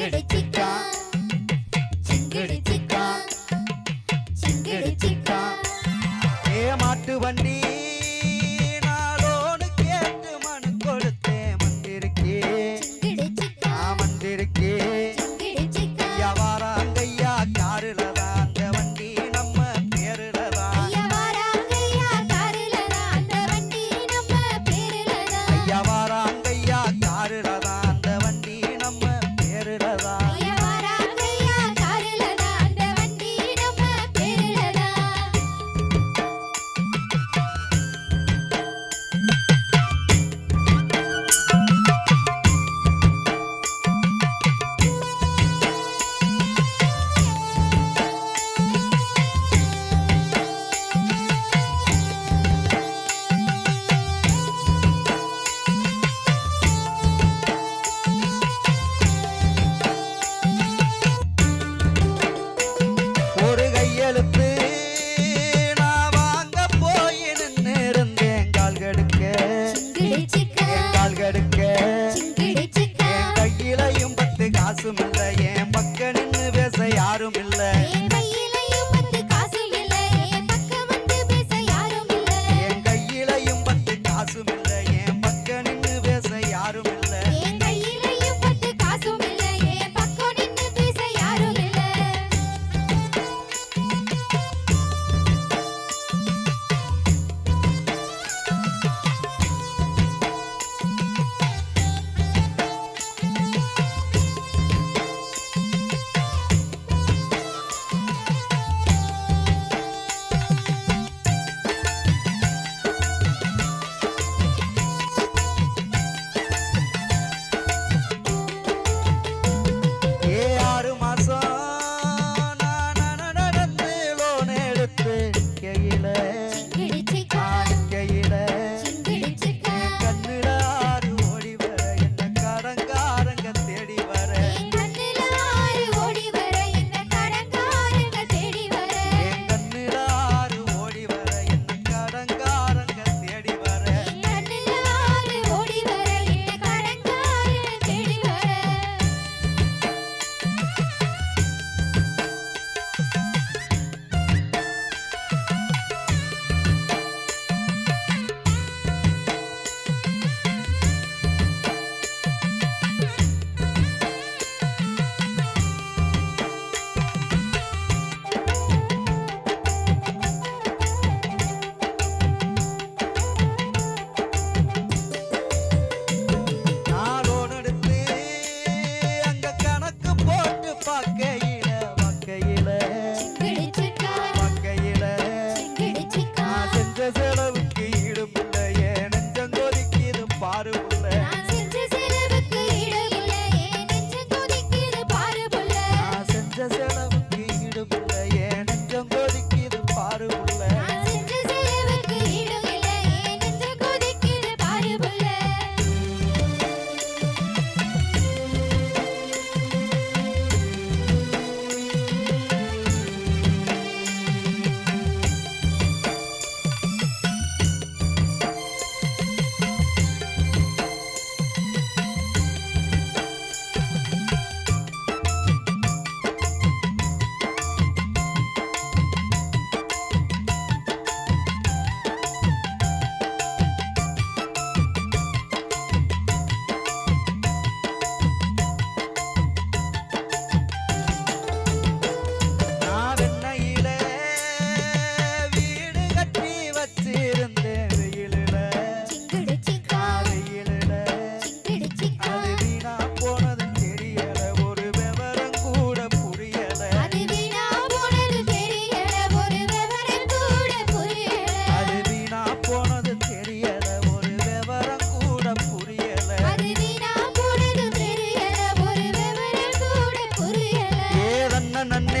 கிடைச்சிக்க Philippines. செலவுக்கு ஈடுபில்ல ஏன் நெஞ்சம் கொதிக்கிது பாரு புள்ள. செஞ்ச நன்னே